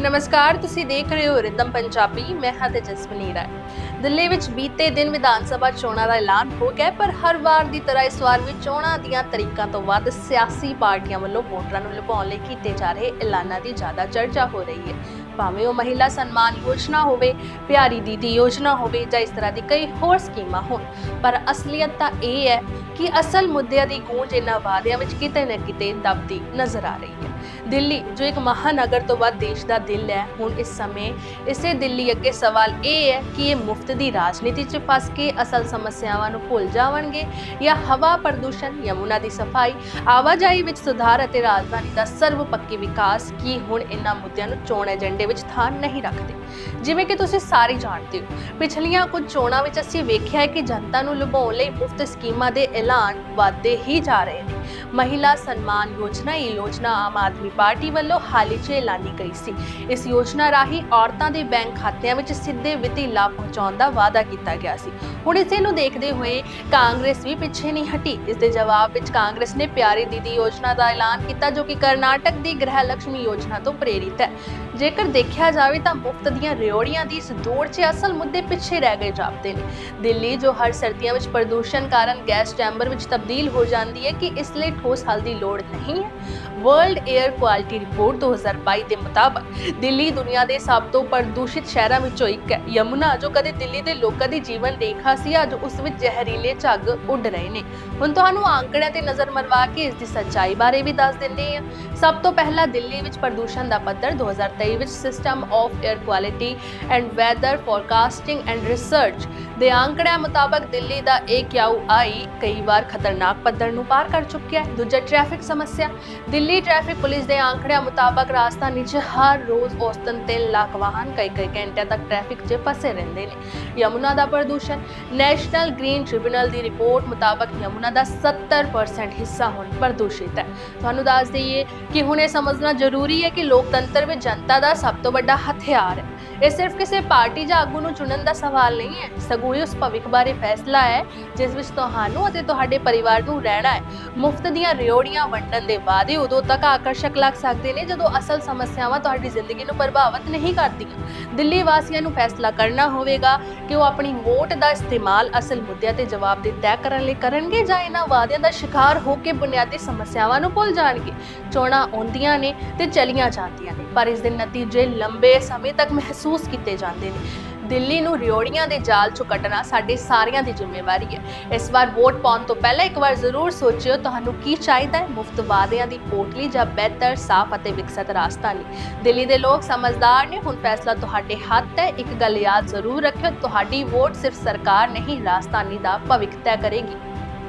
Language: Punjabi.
ਨਮਸਕਾਰ, ਤੁਸੀਂ ਦੇਖ ਰਹੇ ਹੋ ਰਿਦਮ ਪੰਜਾਬੀ, ਮੈਂ ਹਾਂ ਤੇਜਸਵਨੀ ਰਾਏ। ਦਿੱਲੀ ਵਿੱਚ ਬੀਤੇ ਦਿਨ ਵਿਧਾਨ ਸਭਾ ਚੋਣਾਂ ਦਾ ਐਲਾਨ ਹੋ ਗਿਆ ਪਰ ਹਰ ਵਾਰ ਦੀ ਤਰ੍ਹਾਂ ਇਸ ਵਾਰ ਵੀ ਚੋਣਾਂ ਦੀਆਂ ਤਰੀਕਾਂ ਤੋਂ ਵੱਧ ਸਿਆਸੀ ਪਾਰਟੀਆਂ ਵੱਲੋਂ ਵੋਟਰਾਂ ਨੂੰ ਲੁਭਾਉਣ ਲਈ ਕੀਤੇ ਜਾ ਰਹੇ ਐਲਾਨਾਂ ਦੀ ਜ਼ਿਆਦਾ ਚਰਚਾ ਹੋ ਰਹੀ ਹੈ। ਭਾਵੇਂ ਉਹ ਮਹਿਲਾ ਸਨਮਾਨ ਯੋਜਨਾ ਹੋਵੇ, ਪਿਆਰੀ ਦੀਦੀ ਯੋਜਨਾ ਹੋਵੇ ਜਾਂ ਇਸ ਤਰ੍ਹਾਂ ਦੀ ਕਈ ਹੋਰ ਸਕੀਮਾਂ ਹੋਣ, ਪਰ ਅਸਲੀਅਤ ਤਾਂ ਇਹ ਹੈ ਕਿ ਅਸਲ ਮੁੱਦਿਆਂ ਦੀ ਗੂੰਜ ਇਹਨਾਂ ਵਾਅਦਿਆਂ ਵਿੱਚ ਕਿਤੇ ਨਾ ਕਿਤੇ ਦਬਦੀ ਨਜ਼ਰ ਆ ਰਹੀ ਹੈ। ਦਿੱਲੀ, ਜੋ ਇੱਕ ਮਹਾਨਗਰ ਤੋਂ ਵੱਧ ਦੇਸ਼ ਦਾ ਦਿਲ ਹੈ, ਹੁਣ ਇਸ ਸਮੇਂ ਇਸੇ ਦਿੱਲੀ ਅੱਗੇ ਸਵਾਲ ਇਹ ਹੈ ਕਿ ਇਹ ਮੁਫਤ ਦੀ ਰਾਜਨੀਤੀ 'ਚ ਫਸ ਕੇ ਅਸਲ ਸਮੱਸਿਆਵਾਂ ਨੂੰ ਭੁੱਲ ਜਾਵਣਗੇ ਜਾਂ ਹਵਾ ਪ੍ਰਦੂਸ਼ਣ, ਯਮੁਨਾ ਦੀ ਸਫ਼ਾਈ, ਆਵਾਜਾਈ ਵਿੱਚ ਸੁਧਾਰ ਅਤੇ ਰਾਜਧਾਨੀ ਦਾ ਸਰਵਪੱਖੀ ਵਿਕਾਸ ਕੀ ਹੁਣ ਇਹਨਾਂ ਮੁੱਦਿਆਂ ਨੂੰ ਚੋਣ ਏਜੰਡੇ ਵਿੱਚ ਥਾਂ ਨਹੀਂ ਰੱਖਦੇ? ਜਿਵੇਂ ਕਿ ਤੁਸੀਂ ਸਾਰੇ ਜਾਣਦੇ ਹੋ, ਪਿਛਲੀਆਂ ਕੁਝ ਚੋਣਾਂ ਵਿੱਚ ਅਸੀਂ ਵੇਖਿਆ ਹੈ ਕਿ ਜਨਤਾ ਨੂੰ ਲੁਭਾਉਣ ਲਈ ਮੁਫਤ ਸਕੀਮਾਂ ਦੇ ਐਲਾਨ ਵਧਦੇ ਹੀ ਜਾ ਰਹੇ ਨੇ। ਮਹਿਲਾ ਸਨਮਾਨ ਯੋਜਨਾ, ਇਹ ਯੋਜਨਾ ਆਮ ਆਦਮੀ ਪਾਰਟੀ ਵੱਲੋਂ ਹਾਲ ਹੀ 'ਚ ਐਲਾਨੀ ਗਈ ਸੀ। ਇਸ ਯੋਜਨਾ ਰਾਹੀਂ ਔਰਤਾਂ ਦੇ ਬੈਂਕ ਖਾਤਿਆਂ ਵਿੱਚ ਸਿੱਧੇ ਵਿੱਤੀ ਲਾਭ ਪਹੁੰਚਾਉਣ ਦਾ ਵਾਅਦਾ ਕੀਤਾ ਗਿਆ ਸੀ। ਹੁਣ ਇਸੇ ਨੂੰ ਦੇਖਦੇ ਹੋਏ ਕਾਂਗਰਸ ਵੀ ਪਿੱਛੇ ਨਹੀਂ ਹਟੀ। ਇਸ ਦੇ ਜਵਾਬ ਵਿੱਚ ਕਾਂਗਰਸ ਨੇ ਪਿਆਰੀ ਦੀਦੀ ਯੋਜਨਾ ਦਾ ਐਲਾਨ ਕੀਤਾ ਜੋ ਕਿ ਕਰਨਾਟਕ ਦੀ ਗ੍ਰਹਿ ਲక్ష్ਮੀ ਯੋਜਨਾ ਤੋਂ ਪ੍ਰੇਰਿਤ ਹੈ। ਜੇਕਰ ਦੇਖਿਆ ਜਾਵੇ ਤਾਂ ਮੁਫਤ ਦੀਆਂ ਰਿਓੜੀਆਂ ਦੀ ਇਸ ਦੌੜ 'ਚ ਅਸਲ ਮੁੱਦੇ ਪਿੱਛੇ ਰਹਿ ਗਏ ਜਾਪਦੇ ਨੇ। ਦਿੱਲੀ, ਜੋ ਹਰ ਸਰਦੀਆਂ ਵਿੱਚ ਪ੍ਰਦੂਸ਼ਣ ਕਾਰਨ ਗੈਸ ਚੈਂਬਰ ਵਿੱਚ ਤਬਦੀਲ ਹੋ ਜਾਂਦੀ ਹੈ ਕਿ ਇਸ ਲਈ ਠੋਸ ਹੱਲ ਦੀ ਲੋੜ ਨਹੀਂ ਹੈ। ਵਰਲਡ 에ਅਰ ਕੁਆਲਿਟੀ ਰਿਪੋਰਟ 2022 ਦੇ ਮੁਤਾਬਕ ਦਿੱਲੀ ਦੁਨੀਆ ਦੇ ਸਭ ਤੋਂ ਪ੍ਰਦੂਸ਼ਿਤ ਸ਼ਹਿਰਾਂ ਵਿੱਚੋਂ ਇੱਕ ਹੈ। ਯਮੁਨਾ, ਜੋ ਕਦੇ ਦਿੱਲੀ ਦੇ ਲੋਕਾਂ ਦੀ ਜੀਵਨ ਰੇਖਾ ਸੀ, ਅੱਜ ਉਸ ਵਿੱਚ ਜ਼ਹਿਰੀਲੇ ਝੱਗ ਉੱਡ ਰਹੇ ਨੇ। ਹੁਣ ਤੁਹਾਨੂੰ ਆંકੜਿਆਂ ਤੇ ਨਜ਼ਰ ਮਰਵਾ ਕੇ ਇਸ ਦੀ ਸੱਚਾਈ ਬਾਰੇ ਵੀ ਦੱਸ ਦਿੰਦੇ ਹਾਂ। ਸਭ ਤੋਂ ਪਹਿਲਾਂ ਦਿੱਲੀ ਵਿੱਚ ਪ੍ਰਦੂਸ਼ਣ ਦਾ ਪੱਧਰ 2023 Mumbai which system of air quality and weather forecasting and research ਦੇ ਅੰਕੜਿਆਂ ਮੁਤਾਬਕ ਦਿੱਲੀ ਦਾ AQI ਕਈ ਵਾਰ ਖਤਰਨਾਕ ਪੱਧਰ ਨੂੰ ਪਾਰ ਕਰ ਚੁੱਕਿਆ ਹੈ। ਦੂਜਾ ਟ੍ਰੈਫਿਕ ਸਮੱਸਿਆ, ਦਿੱਲੀ ਟ੍ਰੈਫਿਕ ਪੁਲਿਸ ਦੇ ਅੰਕੜਿਆਂ ਮੁਤਾਬਕ ਰਾਜਧਾਨੀ 'ਚ ਹਰ ਰੋਜ਼ ਔਸਤਨ 3 ਲੱਖ ਵਾਹਨ ਕਈ ਕਈ ਘੰਟੇ ਤੱਕ ਟ੍ਰੈਫਿਕ 'ਚ ਫਸੇ ਰਹਿੰਦੇ ਨੇ। ਯਮੁਨਾ ਦਾ ਪ੍ਰਦੂਸ਼ਣ ਨੈਸ਼ਨਲ ਗ੍ਰੀਨ ਟ੍ਰਿਬਿਊਨਲ ਦੀ ਰਿਪੋਰਟ ਮੁਤਾਬਕ ਯਮੁਨਾ ਦਾ 70% ਹਿੱਸਾ ਹੁਣ ਪ੍ਰਦੂਸ਼ਿਤ ਹੈ। ਤੁਹਾਨੂੰ ਦੱਸ ਦਈਏ ਕਿ ਹੁਣ ਇਹ ਸਮਝਣਾ ਜ਼ਰੂਰੀ ਹੈ ਕਿ ਲੋਕਤੰਤਰ ਵਿੱਚ ਜਨਤਾ ਦਾ ਸਭ ਤੋਂ ਵੱਡਾ ਹਥਿਆਰ ਹੈ ਇਹ ਸਿਰਫ ਕਿਸੇ ਪਾਰਟੀ ਜਾਂ ਆਗੂ ਨੂੰ ਚੁਣਨ ਦਾ ਸਵਾਲ ਨਹੀਂ ਹੈ। ਸਗੋਂ ਇਹ ਉਸ ਭਵਿੱਖ ਬਾਰੇ ਫੈਸਲਾ ਹੈ, ਜਿਸ ਵਿੱਚ ਤੁਹਾਨੂੰ ਅਤੇ ਤੁਹਾਡੇ ਪਰਿਵਾਰ ਨੂੰ ਰਹਿਣਾ ਹੈ। ਮੁਫਤ ਦੀਆਂ ਰਿਓੜੀਆਂ ਵੰਡਣ ਦੇ ਵਾਅਦੇ ਉਦੋਂ ਤੱਕ ਆਕਰਸ਼ਕ ਲੱਗ ਸਕਦੇ ਨੇ, ਜਦੋਂ ਅਸਲ ਸਮੱਸਿਆਵਾਂ ਤੁਹਾਡੀ ਜ਼ਿੰਦਗੀ ਨੂੰ ਪ੍ਰਭਾਵਿਤ ਨਹੀਂ ਕਰਦੀਆਂ। ਦਿੱਲੀ ਵਾਸੀਆਂ ਨੂੰ ਫੈਸਲਾ ਕਰਨਾ ਹੋਵੇਗਾ ਕਿ ਉਹ ਆਪਣੀ ਵੋਟ ਦਾ ਇਸਤੇਮਾਲ ਅਸਲ ਮੁੱਦਿਆਂ ਤੇ ਜਵਾਬ ਦੇ ਤੈਅ ਕਰਨ ਲਈ ਕਰਨਗੇ ਜਾਂ ਇਹਨਾਂ ਵਾਅਦਿਆਂ ਦਾ ਸ਼ਿਕਾਰ ਹੋ ਕੇ ਬੁਨਿਆਦੀ ਸਮੱਸਿਆਵਾਂ ਨੂੰ ਭੁੱਲ ਜਾਣਗੇ। ਚੋਣਾਂ ਆਉਂਦੀਆਂ ਨੇ ਤੇ ਚਲੀਆਂ ਜਾਂਦੀਆਂ ਨੇ, ਪਰ ਇਸ ਦੇ ਨਤੀਜੇ ਲੰਬੇ ਸਮੇਂ ਤੱਕ ਮਹਿਸੂਸ ਕੀਤੇ ਜਾਂਦੇ ਨੇ। ਦਿੱਲੀ ਨੂੰ ਰਿਓੜੀਆਂ ਦੇ ਜਾਲ ਚੋਂ ਕੱਢਣਾ ਸਾਡੇ ਸਾਰਿਆਂ ਦੀ ਜ਼ਿੰਮੇਵਾਰੀ ਹੈ। ਇਸ ਵਾਰ ਵੋਟ ਪਾਉਣ ਤੋਂ ਪਹਿਲਾਂ ਇੱਕ ਵਾਰ ਜ਼ਰੂਰ ਸੋਚਿਓ, ਤੁਹਾਨੂੰ ਕੀ ਚਾਹੀਦਾ ਹੈ? ਮੁਫਤ ਵਾਅਦਿਆਂ ਦੀ ਪੋਟਲੀ ਜਾਂ ਬਿਹਤਰ, ਸਾਫ਼ ਅਤੇ ਵਿਕਸਿਤ ਰਾਜਧਾਨੀ ਦਿੱਲੀ ਦੇ ਲੋਕ ਸਮਝਦਾਰ ਨੇ, ਹੁਣ ਫੈਸਲਾ ਤੁਹਾਡੇ ਹੱਥ ਹੈ। ਇੱਕ ਗੱਲ ਯਾਦ ਜ਼ਰੂਰ ਰੱਖਿਓ, ਤੁਹਾਡੀ ਵੋਟ ਸਿਰਫ ਸਰਕਾਰ ਨਹੀਂ, ਰਾਜਧਾਨੀ ਦਾ ਭਵਿੱਖ ਤੈਅ ਕਰੇਗੀ।